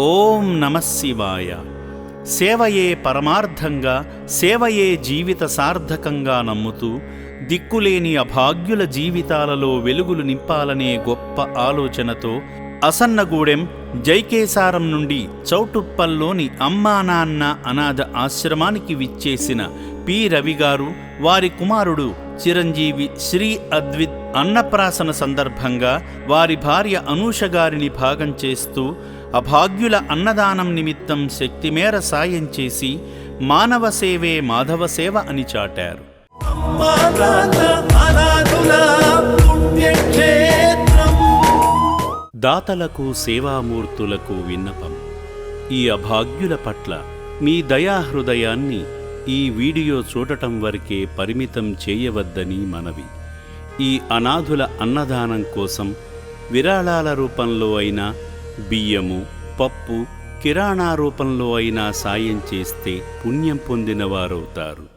ఓం నమశివాయ సేవయే పరమార్థంగా సేవయే జీవిత సార్థకంగా నమ్ముతూ దిక్కులేని అభాగ్యుల జీవితాలలో వెలుగులు నింపాలనే గొప్ప ఆలోచనతో అసన్నగూడెం జైకేసారం నుండి చౌటుప్పల్లోని అమ్మా నాన్న అనాథ ఆశ్రమానికి విచ్చేసిన పి. రవి గారు వారి కుమారుడు చిరంజీవి శ్రీ అద్విత్ అన్నప్రాసన సందర్భంగా వారి భార్య అనూష గారిని భాగం చేస్తూ అభాగ్యుల అన్నదానం నిమిత్తం శక్తిమేర సాయం చేసి మానవ సేవే మాధవ సేవ అని చాటారు. దాతలకు సేవామూర్తులకు విన్నపం. ఈ అభాగ్యుల పట్ల మీ దయాహృదయాన్ని ఈ వీడియో చూడటం వరకే పరిమితం చేయవద్దని మనవి. ఈ అనాథుల అన్నదానం కోసం విరాళాల రూపంలో అయినా బియ్యము పప్పు కిరాణా రూపంలో అయినా సాయం చేస్తే పుణ్యం పొందినవారవుతారు.